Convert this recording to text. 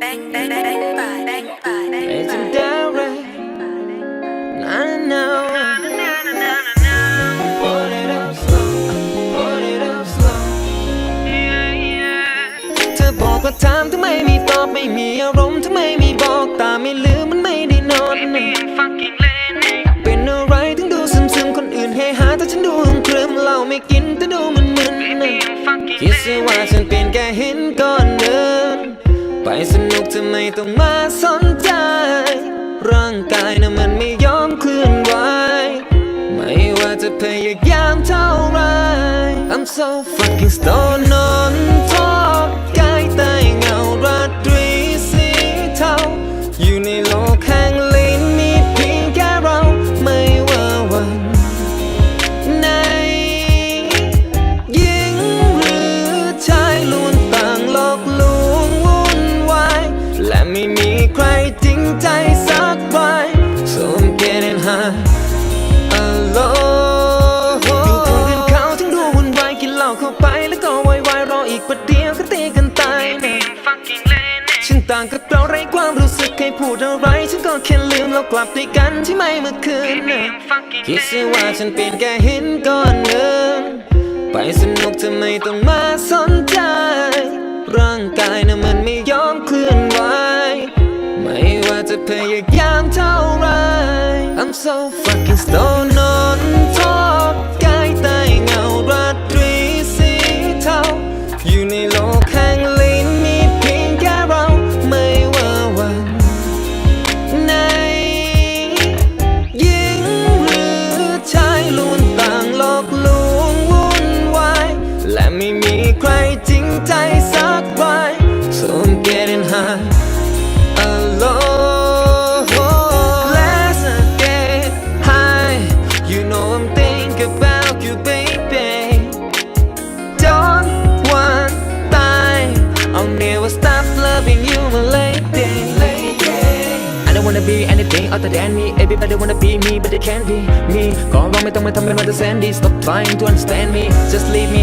Bang, bang, bang, bang, bang, bang, bang, Legendary. I know. Put it up slow. Put it up slow. เธอบอกว่าถามทำไมไม่ตอบไม่มีอารมณ์ทำไมไม่บอกตาไม่ลืมมันไม่ได้นอนเป็นอะไรถึงดูซึมซึมๆคนอื่นเฮฮาแต่ฉันดูอึมครึมเหล้าไม่กินแต่ดูมันมึนคิดซะว่าฉันเป็นแค่หินก้อนหนึ่งไปำไมต้องมาสนใจ ร่างกายน่ะมันไม่ยอมเคลื่อนไหว ไม่ว่าจะพยายามเท่าไร I'm so fucking stoned alone อยู่ตรงกันเขาถึงดูวุ่นวายกินเหล้าเข้าไปแล้วก็วายวายรออีกประเดี๋ยวก็ตีกันตายนะฉันต่างกับเราไร้ความรู้สึกใครพูดอะไรฉันก็แค่ลืมเรากลับด้วยกันใช่ไหมเมื่อคืนนะคิดซะว่าฉันเป็นแค่หินก้อนหนึ่งไปสนุกทำไมต้องมาสนใจ ร่างกายน่ะมันไม่ยอมเคลื่อนไหวไม่ว่าจะพยายามเท่าไร I'm so fucking stoned on top กายใต้เงาราตรีสีเทาอยู่ในโลกแห่งลิ้นมีเพียงแค่เราไม่ว่าวันไหนหญิงหรือชายล้วนต่างหลอกลวงวุ่นวายและไม่มีใครจริงใจ anything other than me. Everybody wanna be me, but they can't be me. ก็ร้องไม่ต้องมาทำเป็นวันจะแสนดี Stop trying to understand me. Just leave me